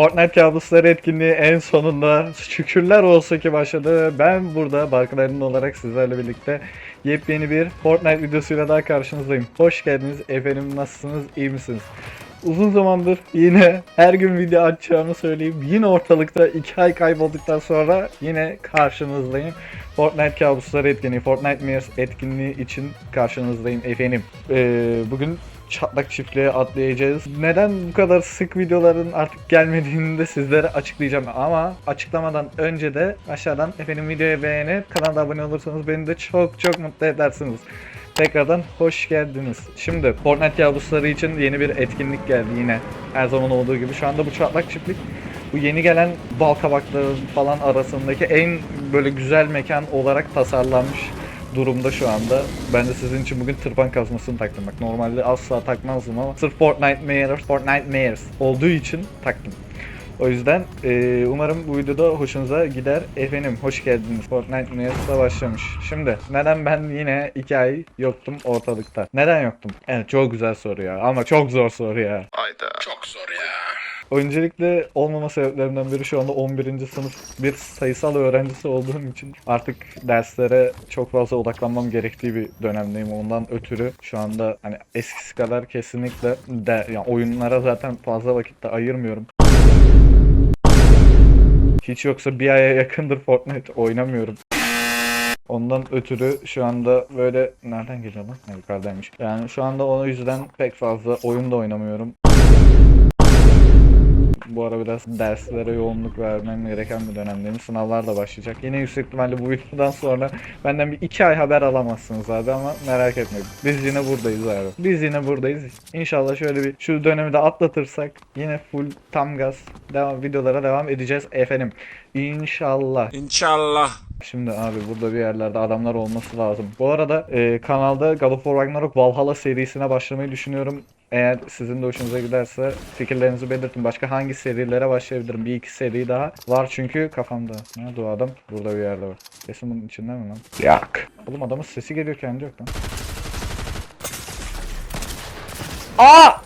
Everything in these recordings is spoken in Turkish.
Fortnite kabusları etkinliği en sonunda şükürler olsun ki başladı. Ben burada Barkın olarak sizlerle birlikte yepyeni bir Fortnite videosuyla daha karşınızdayım. Hoş geldiniz efendim nasılsınız iyi misiniz? Uzun zamandır yine her gün video açacağımı söyleyeyim. Yine ortalıkta 2 ay kaybolduktan sonra yine karşınızdayım. Fortnite kabusları etkinliği, Fortnite Mirrors etkinliği için karşınızdayım efendim. Ee, bugün çatlak çiftliğe atlayacağız. Neden bu kadar sık videoların artık gelmediğini de sizlere açıklayacağım. Ama açıklamadan önce de aşağıdan efendim videoyu beğenip kanala abone olursanız beni de çok çok mutlu edersiniz. Tekrardan hoş geldiniz. Şimdi Fortnite kabusları için yeni bir etkinlik geldi yine. Her zaman olduğu gibi. Şu anda bu çatlak çiftlik bu yeni gelen bal kabakları falan arasındaki en böyle güzel mekan olarak tasarlanmış durumda şu anda. Ben de sizin için bugün tırpan kazmasını taktım. Bak normalde asla takmazdım ama sırf Fortnite Mayors, Fortnite Mayors olduğu için taktım. O yüzden e, umarım bu videoda hoşunuza gider. Efendim hoş geldiniz. Fortnite Mayors'a başlamış. Şimdi neden ben yine 2 ay yoktum ortalıkta? Neden yoktum? Evet çok güzel soru ya ama çok zor soru ya. Hayda. Çok zor ya. Öncelikle olmama sebeplerimden biri şu anda 11. sınıf bir sayısal öğrencisi olduğum için artık derslere çok fazla odaklanmam gerektiği bir dönemdeyim. Ondan ötürü şu anda hani eskisi kadar kesinlikle de yani oyunlara zaten fazla vakit de ayırmıyorum. Hiç yoksa bir aya yakındır Fortnite oynamıyorum. Ondan ötürü şu anda böyle nereden geliyor lan? Yukarıdaymış. Yani şu anda o yüzden pek fazla oyun da oynamıyorum. Bu ara biraz derslere yoğunluk vermem gereken bir dönemdeyim. Sınavlar da başlayacak. Yine yüksek ihtimalle bu videodan sonra benden bir iki ay haber alamazsınız abi ama merak etmeyin. Biz yine buradayız abi. Biz yine buradayız. İnşallah şöyle bir şu dönemi de atlatırsak yine full tam gaz devam videolara devam edeceğiz efendim. İnşallah. İnşallah. Şimdi abi burada bir yerlerde adamlar olması lazım. Bu arada e, kanalda God of War Ragnarok Valhalla serisine başlamayı düşünüyorum. Eğer sizin de hoşunuza giderse fikirlerinizi belirtin. Başka hangi serilere başlayabilirim? Bir iki seri daha var çünkü kafamda. Nerede o adam? Burada bir yerde var. Kesin bunun içinde mi lan? Yok. Oğlum adamın sesi geliyor kendi yok lan. Aa!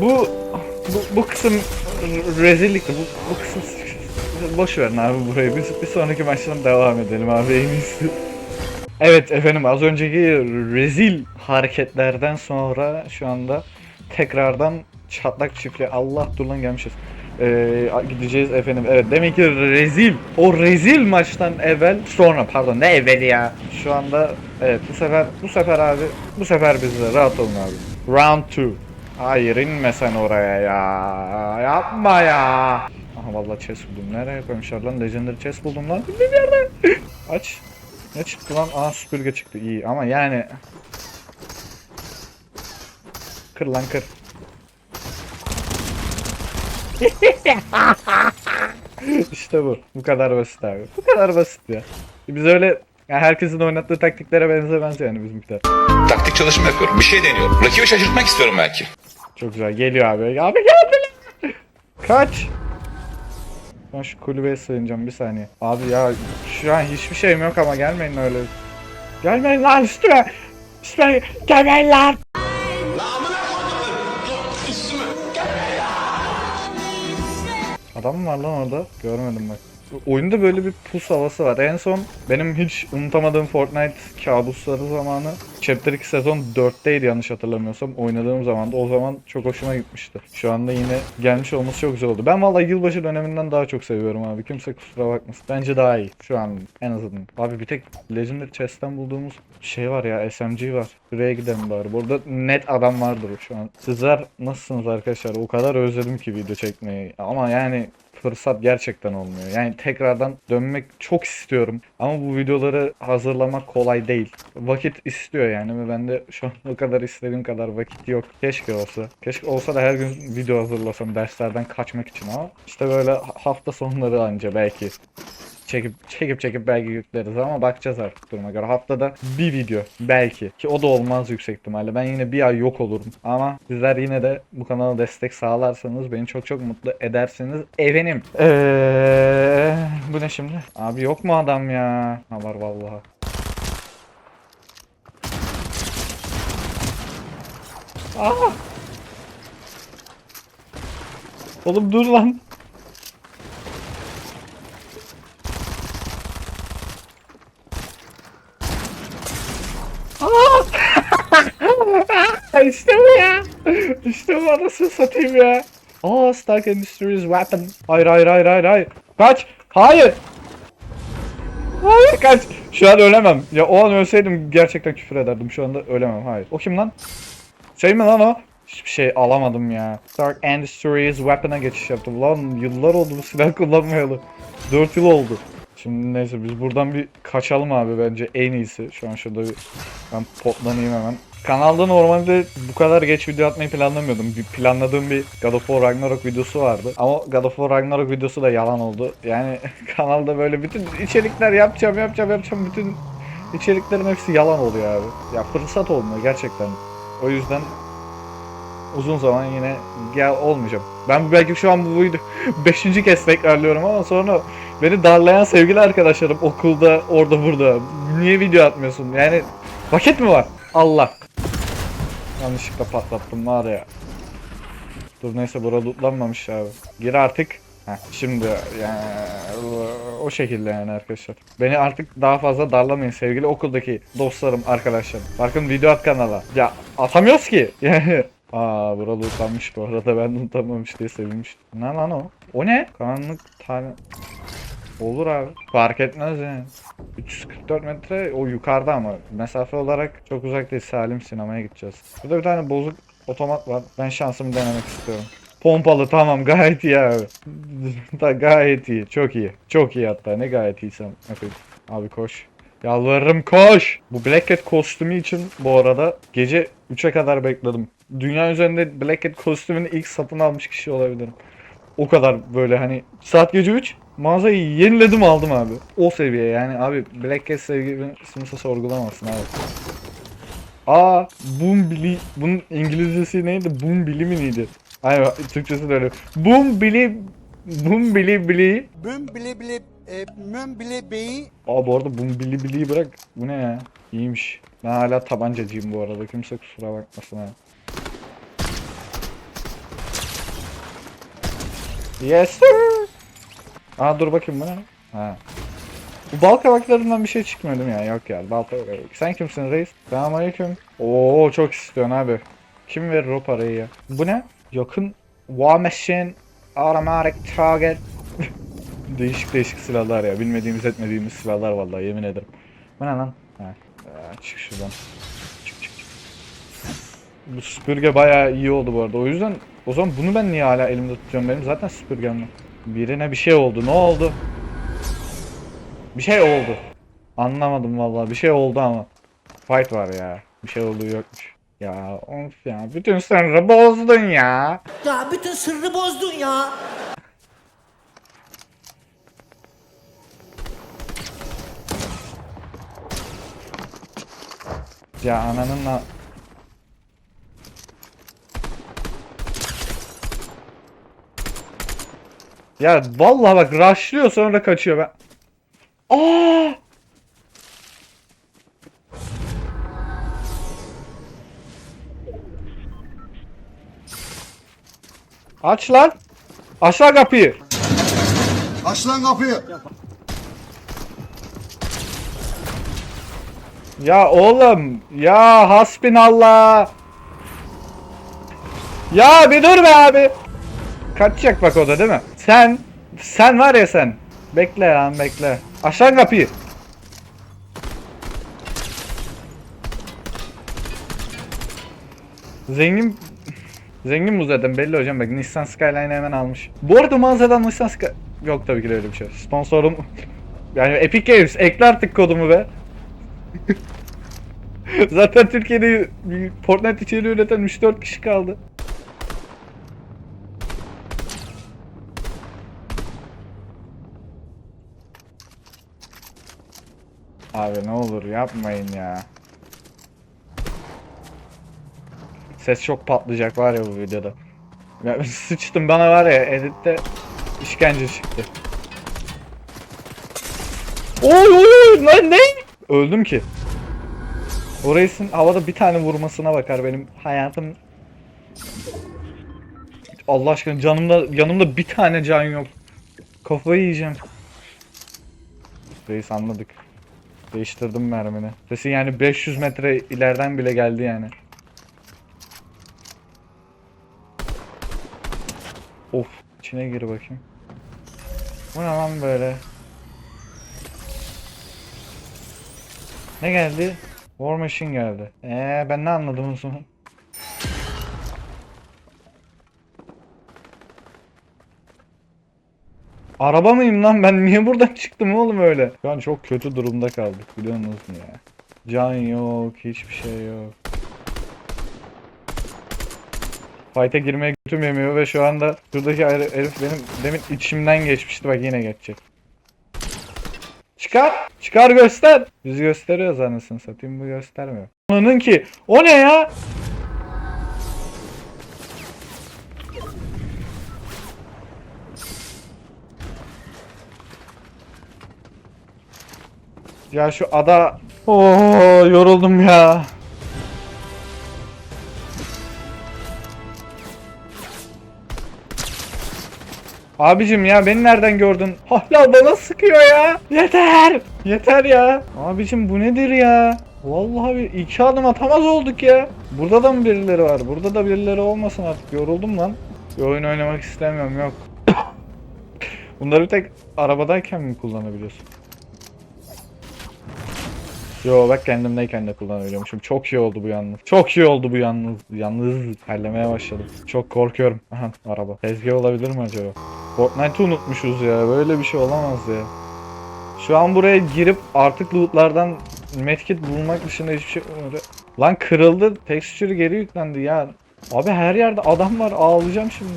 Bu bu, kısım rezillikti. Bu, bu kısım boş verin abi burayı. Biz bir sonraki maçtan devam edelim abi en iyisi. Evet efendim az önceki rezil hareketlerden sonra şu anda tekrardan çatlak çiftliğe Allah dur lan gelmişiz. Ee, gideceğiz efendim. Evet demek ki rezil. O rezil maçtan evvel sonra pardon ne evveli ya. Şu anda evet bu sefer bu sefer abi bu sefer bizde rahat olun abi. Round 2. Hayır inme oraya ya. Yapma ya. Aha vallahi chest buldum. Nereye koymuşlar lan? Legendary chest buldum lan. Bir yerde. Aç. Ne çıktı lan? Aa süpürge çıktı. İyi ama yani. Kır lan kır. işte bu. Bu kadar basit abi. Bu kadar basit ya. Biz öyle yani herkesin oynattığı taktiklere benzemez yani bizimkiler. Taktik çalışma yapıyorum. Bir şey deniyorum. Rakibi şaşırtmak istiyorum belki. Çok güzel geliyor abi. Abi geldi. Kaç. Ben şu kulübeye sığınacağım bir saniye. Abi ya şu an hiçbir şeyim yok ama gelmeyin öyle. Gelmeyin lan üstüme. Üstüme gelmeyin lan. Adam mı var lan orada? Görmedim bak. Oyunda böyle bir pus havası var. En son benim hiç unutamadığım Fortnite kabusları zamanı Chapter 2 sezon 4'teydi yanlış hatırlamıyorsam. Oynadığım zaman o zaman çok hoşuma gitmişti. Şu anda yine gelmiş olması çok güzel oldu. Ben vallahi yılbaşı döneminden daha çok seviyorum abi. Kimse kusura bakmasın. Bence daha iyi şu an en azından. Abi bir tek Legendary Chest'ten bulduğumuz şey var ya SMG var. Buraya gidelim bari. Burada net adam vardır şu an. Sizler nasılsınız arkadaşlar? O kadar özledim ki video çekmeyi. Ama yani fırsat gerçekten olmuyor. Yani tekrardan dönmek çok istiyorum. Ama bu videoları hazırlamak kolay değil. Vakit istiyor yani ve bende şu an o kadar istediğim kadar vakit yok. Keşke olsa. Keşke olsa da her gün video hazırlasam derslerden kaçmak için ama işte böyle hafta sonları anca belki çekip çekip çekip belki yükleriz ama bakacağız artık duruma göre. Haftada bir video belki ki o da olmaz yüksek ihtimalle. Ben yine bir ay yok olurum ama sizler yine de bu kanala destek sağlarsanız beni çok çok mutlu edersiniz. Efendim. Eee bu ne şimdi? Abi yok mu adam ya? Ha var vallahi. Aa! Oğlum dur lan. Aa! İşte bu ya. İşte bu anasını satayım ya. Aa Stark Industries weapon. Hayır hayır hayır hayır hayır. Kaç. Hayır. Hayır kaç. Şu an ölemem. Ya o an ölseydim gerçekten küfür ederdim. Şu anda ölemem. Hayır. O kim lan? Şey mi lan o? Hiçbir şey alamadım ya. Stark Industries weapon'a geçiş yaptım. Lan yıllar oldu bu silah kullanmayalı. 4 yıl oldu. Şimdi neyse biz buradan bir kaçalım abi bence en iyisi. Şu an şurada bir ben potlanayım hemen. Kanalda normalde bu kadar geç video atmayı planlamıyordum. Bir planladığım bir God of War Ragnarok videosu vardı. Ama God of War Ragnarok videosu da yalan oldu. Yani kanalda böyle bütün içerikler yapacağım yapacağım yapacağım bütün içeriklerin hepsi yalan oluyor abi. Ya fırsat olmuyor gerçekten. O yüzden uzun zaman yine gel olmayacağım. Ben belki şu an bu video 5. kez tekrarlıyorum ama sonra beni darlayan sevgili arkadaşlarım okulda orada burada niye video atmıyorsun? Yani vakit mi var? Allah. Yanlışlıkla patlattım var ya. Dur neyse burada lootlanmamış abi. Gir artık. Heh, şimdi yani o- şekilde yani arkadaşlar. Beni artık daha fazla darlamayın sevgili okuldaki dostlarım arkadaşlarım. Bakın video at kanala. Ya atamıyoruz ki. Yani Aa bura lootlanmış bu arada ben lootlanmamış diye sevinmiştim. Ne lan o? O ne? Karanlık tane. Olur abi. Fark etmez yani. 344 metre o yukarıda ama mesafe olarak çok uzak değil. Salim sinemaya gideceğiz. Burada bir tane bozuk otomat var. Ben şansımı denemek istiyorum. Pompalı tamam gayet iyi abi. da gayet iyi. Çok iyi. Çok iyi hatta. Ne gayet iyiysem. yapayım. Abi koş. Yalvarırım koş. Bu Black Cat kostümü için bu arada gece 3'e kadar bekledim. Dünya üzerinde Black Cat kostümünü ilk satın almış kişi olabilirim. O kadar böyle hani saat gece 3 mağazayı yeniledim aldım abi. O seviye yani abi Black Cat sevgimi kimse sorgulamazsın abi. Aa Boom Billy bunun İngilizcesi neydi? Boom Billy mi neydi? Aynen Türkçesi de öyle. Boom Billy Boom Billy Billy Büm bile bile e, müm bile beyi Aa bu arada Boom Billy Billy'yi bırak. Bu ne ya? İyiymiş. Ben hala tabancacıyım bu arada. Kimse kusura bakmasın ha. Yes sir. Aa dur bakayım bu ne? Ha. Bu bal kabaklarından bir şey çıkmıyor değil mi ya? Yok ya. Bal kabak. Sen kimsin reis? Selamünaleyküm. Oo çok istiyorsun abi. Kim verir o parayı ya? Bu ne? Yakın Machine Automatic Target Değişik değişik silahlar ya. Bilmediğimiz etmediğimiz silahlar vallahi yemin ederim. Bu ne lan? Ha. Aa, çık şuradan. Çık çık. Bu süpürge bayağı iyi oldu bu arada. O yüzden o zaman bunu ben niye hala elimde tutuyorum? Benim zaten süpürgem var. Birine bir şey oldu. Ne oldu? Bir şey oldu. Anlamadım vallahi. Bir şey oldu ama. Fight var ya. Bir şey olduğu yokmuş. Ya of ya. Bütün sırrı bozdun ya. Ya bütün sırrı bozdun ya. Ya ananın Ya vallahi bak rushlıyor sonra kaçıyor ben. Aa! Aç lan. Aşağı kapıyı. Aç lan kapıyı. Ya oğlum ya hasbinallah. Ya bir dur be abi. Kaçacak bak o da değil mi? Sen sen var ya sen. Bekle lan bekle. Aşağı kapıyı. Zengin Zengin bu zaten belli hocam bak Nissan Skyline'ı hemen almış. Bu arada mağazadan Nissan Sky... Yok tabii ki de öyle bir şey. Sponsorum... Yani Epic Games ekle artık kodumu be. Zaten Türkiye'de Fortnite içeriği üreten 3-4 kişi kaldı. Abi ne olur yapmayın ya. Ses çok patlayacak var ya bu videoda. Ya sıçtım bana var ya editte işkence çıktı. Oy oy oy lan ne? Öldüm ki. O reisin havada bir tane vurmasına bakar benim hayatım Allah aşkına canımda yanımda bir tane can yok. Kafayı yiyeceğim. Reis anladık. Değiştirdim mermini. Sesi yani 500 metre ileriden bile geldi yani. Of içine gir bakayım. Bu ne lan böyle? Ne geldi? War Machine geldi. Eee ben ne anladım o zaman? Araba mıyım lan ben niye buradan çıktım oğlum öyle? Şu an çok kötü durumda kaldık biliyor musun ya? Can yok, hiçbir şey yok. Fight'e girmeye götüm yemiyor ve şu anda şuradaki herif benim demin içimden geçmişti bak yine geçecek. Çıkar! Çıkar göster! Biz gösteriyoruz anasını satayım bu göstermiyor. Onun ki o ne ya? Ya şu ada... Oo yoruldum ya. Abicim ya beni nereden gördün? Hala bana sıkıyor ya. Yeter. Yeter ya. Abicim bu nedir ya? Vallahi bir iki adım atamaz olduk ya. Burada da mı birileri var? Burada da birileri olmasın artık. Yoruldum lan. Bir oyun oynamak istemiyorum yok. Bunları tek arabadayken mi kullanabiliyorsun? Yo bak kendimdeyken de kullanabiliyormuşum. Çok iyi oldu bu yalnız. Çok iyi oldu bu yalnız. Yalnız terlemeye başladım. Çok korkuyorum. Aha araba. Tezgah olabilir mi acaba? Fortnite'ı unutmuşuz ya. Böyle bir şey olamaz ya. Şu an buraya girip artık lootlardan medkit bulmak dışında hiçbir şey Lan kırıldı. Texture geri yüklendi ya. Abi her yerde adam var. Ağlayacağım şimdi.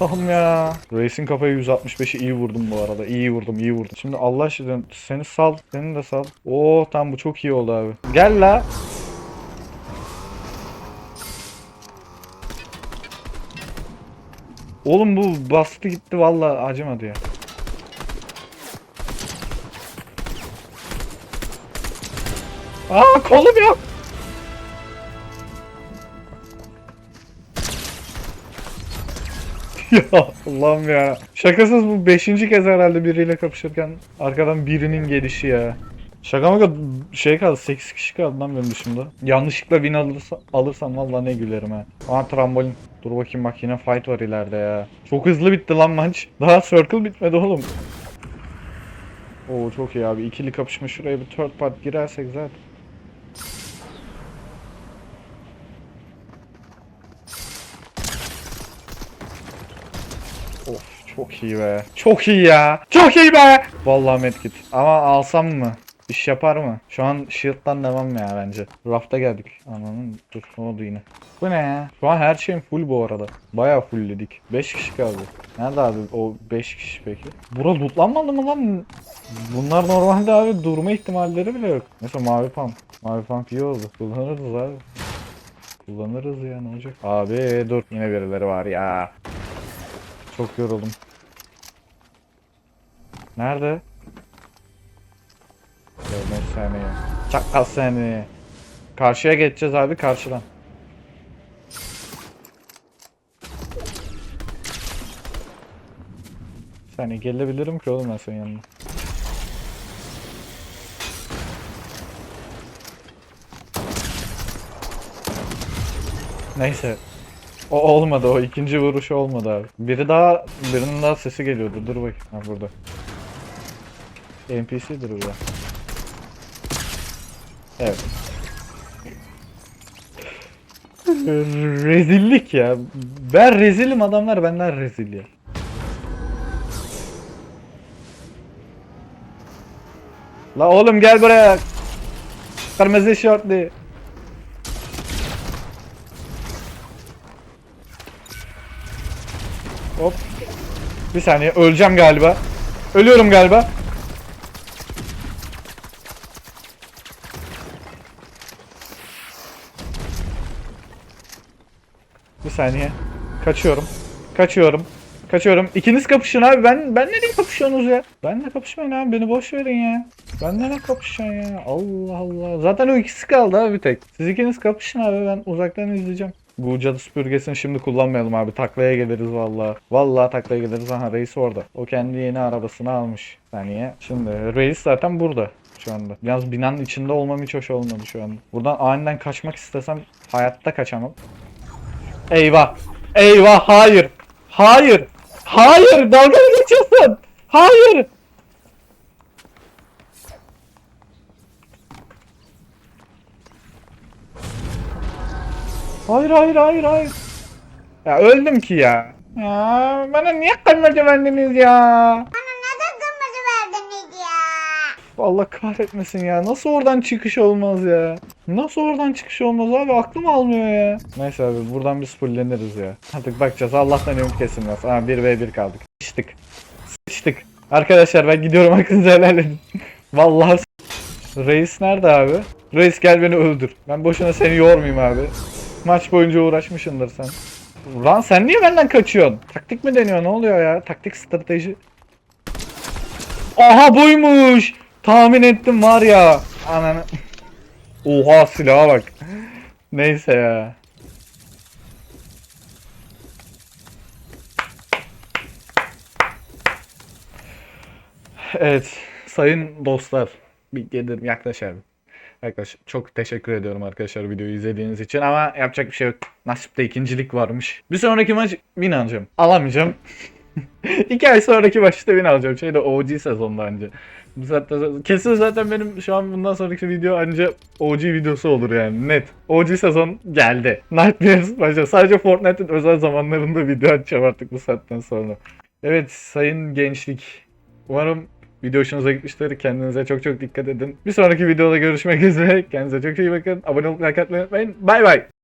Allah'ım ya. Reis'in kafayı 165'i iyi vurdum bu arada. İyi vurdum, iyi vurdum. Şimdi Allah aşkına seni sal, seni de sal. Oo tam bu çok iyi oldu abi. Gel la. Oğlum bu bastı gitti vallahi acımadı ya. Aa kolum yok. ya Allah'ım ya. Şakasız bu 5. kez herhalde biriyle kapışırken arkadan birinin gelişi ya. Şaka maka şey kaldı 8 kişi kaldı lan benim dışımda. Yanlışlıkla win alırsa, alırsam vallahi ne gülerim ha. Aa trambolin. Dur bakayım bak yine fight var ileride ya. Çok hızlı bitti lan maç. Daha circle bitmedi oğlum. Oo çok iyi abi. İkili kapışma şuraya bir third part girersek zaten. Of çok iyi be. Çok iyi ya. Çok iyi be. Vallahi medkit. Ama alsam mı? İş yapar mı? Şu an shield'dan devam ya bence. Rafta geldik. Ananın dur ne oldu yine. Bu ne ya? Şu an her şeyim full bu arada. Bayağı fullledik. 5 kişi kaldı. Nerede abi o 5 kişi peki? Bura lootlanmadı mı lan? Bunlar normalde abi durma ihtimalleri bile yok. Mesela mavi pump. Mavi pump iyi oldu. Kullanırız abi. Kullanırız ya ne olacak? Abi dur yine birileri var ya. Çok yoruldum. Nerede? Görmek seni. Çakal seni. Karşıya geçeceğiz abi karşıdan. Seni gelebilirim ki oğlum ben senin yanına. Neyse. O olmadı o ikinci vuruş olmadı abi. Biri daha birinin daha sesi geliyordu. Dur bak. Ha burada. NPC'dir bu ya. Evet. Rezillik ya. Ben rezilim adamlar benden rezil ya. La oğlum gel buraya. Kırmızı şortlu. Hop. Bir saniye öleceğim galiba. Ölüyorum galiba. Bir saniye. Kaçıyorum. Kaçıyorum. Kaçıyorum. İkiniz kapışın abi. Ben ben nereye kapışıyorsunuz ya? Benle kapışmayın abi. Beni boş verin ya. Benle ne kapışacaksın ya? Allah Allah. Zaten o ikisi kaldı abi bir tek. Siz ikiniz kapışın abi. Ben uzaktan izleyeceğim. Bu cadı süpürgesini şimdi kullanmayalım abi. Taklaya geliriz vallahi. Vallahi taklaya geliriz. Aha reis orada. O kendi yeni arabasını almış. Saniye. Şimdi reis zaten burada şu anda. Yalnız binanın içinde olmam hiç hoş olmadı şu anda. Buradan aniden kaçmak istesem hayatta kaçamam. Eyvah. Eyvah hayır. Hayır. Hayır dalga geçiyorsun? Hayır. Hayır hayır hayır hayır. Ya öldüm ki ya. Ya bana niye kırmızı verdiniz ya? Allah kahretmesin ya. Nasıl oradan çıkış olmaz ya? Nasıl oradan çıkış olmaz abi? Aklım almıyor ya. Neyse abi buradan bir spulleniriz ya. Artık bakacağız. Allah'tan ümit kesilmez. Ha 1v1 kaldık. Sıçtık. Sıçtık. Arkadaşlar ben gidiyorum hakkınızı helal edin. Vallahi Reis nerede abi? Reis gel beni öldür. Ben boşuna seni yormayayım abi. Maç boyunca uğraşmışsındır sen. Lan sen niye benden kaçıyorsun? Taktik mi deniyor? Ne oluyor ya? Taktik strateji. Aha buymuş. Tahmin ettim var ya. Ananı. Oha silaha bak. Neyse ya. Evet. Sayın dostlar. Bir gelirim yaklaş. Yaklaş. Çok teşekkür ediyorum arkadaşlar videoyu izlediğiniz için ama yapacak bir şey yok. Nasipte ikincilik varmış. Bir sonraki maç win alacağım. Alamayacağım. İki ay sonraki maçta win alacağım. Şeyde OG sezonda. Bu zaten, kesin zaten benim şu an bundan sonraki video anca OG videosu olur yani net. OG sezon geldi. Nightmares başladı. Sadece Fortnite'ın özel zamanlarında video açacağım artık bu saatten sonra. Evet sayın gençlik. Umarım video hoşunuza gitmiştir. Kendinize çok çok dikkat edin. Bir sonraki videoda görüşmek üzere. Kendinize çok iyi bakın. Abone olup like unutmayın. Bay bay.